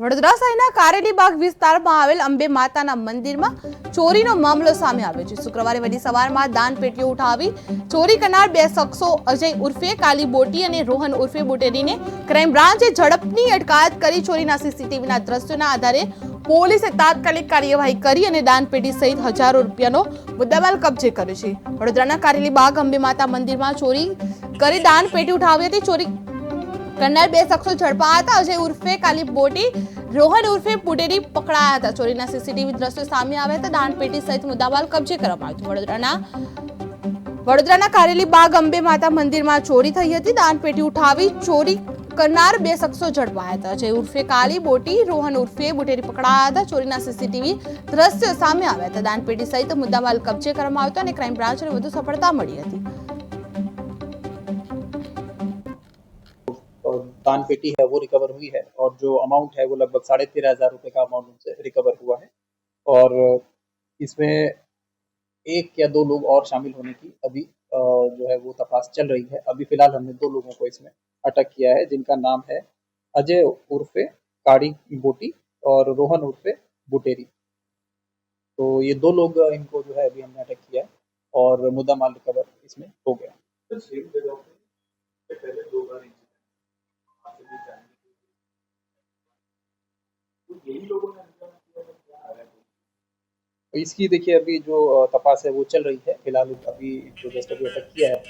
વડોદરા શહેરના કારેલીબાગ વિસ્તારમાં આવેલ અંબે માતાના મંદિરમાં ચોરીનો મામલો સામે આવ્યો છે. શુક્રવારે વહેલી સવારમાં દાન પેટીઓ ઉઠાવી ચોરી કરનાર બે શખ્સો અજય ઉર્ફે, કાલી બોટી અને રોહન ઉર્ફે બુટેરીને ક્રાઇમ બ્રાન્ચે ઝડપની અટકાયત કરી ચોરીના સીસીટીવીના દ્રશ્યોના આધારે પોલીસે તાત્કાલિક કાર્યવાહી કરી અને દાન પેટી સહિત હજારો રૂપિયાનો મુદ્દામાલ કબજે કર્યો છે. વડોદરાના કારેલીબાગ અંબે માતા મંદિરમાં ચોરી કરી દાન પેટી ઉઠાવી હતી. ચોરી કરનાર બે શખ્સો ઝડપાયા હતા. જે ઉર્ફે કાલી બોટી, રોહન ઉર્ફે પુટેરી પકડાયા હતા. ચોરીના સીસીટીવી દ્રશ્યો સામે આવ્યા હતા. દાનપેટી સહિત મુદ્દામાલ કબજે કરવામાં આવ્યો વડોદરાના વડોદરાના કારેલી બાગ અંબે માતા મંદિરમાં ચોરી થઈ હતી. દાનપેટી ઉઠાવી ચોરી કરનાર બે શખ્સો ઝડપાયા હતા. જે ઉર્ફે કાલી બોટી, રોહન ઉર્ફે બુટેરી પકડાયા હતા. ચોરીના સીસીટીવી દ્રશ્યો સામે આવ્યા હતા. દાનપેટી સહિત મુદ્દામાલ કબજે કરવામાં આવ્યો હતો અને ક્રાઇમ બ્રાન્ચને વધુ સફળતા મળી હતી. दान पेटी है, वो रिकवर हुई है और जो अमाउंट है, वो लगभग साढ़े तेरह हज़ार रुपये का अमाउंट उनसे रिकवर हुआ है। और इसमें एक या दो लोग और शामिल होने की अभी जो है वो तपास चल रही है। अभी फ़िलहाल हमने दो लोगों को इसमें अटक किया है, जिनका नाम है अजय उर्फे काड़ी बोटी और रोहन उर्फे बुटेरी। तो ये दो लोग इनको जो है अभी हमने अटक किया है और मुद्दा माल रिकवर इसमें हो गया। इसकी देखिए अभी जो अ, तपास है वो चल रही है फिलहाल अभी जो जस्ट अभी अटक किया है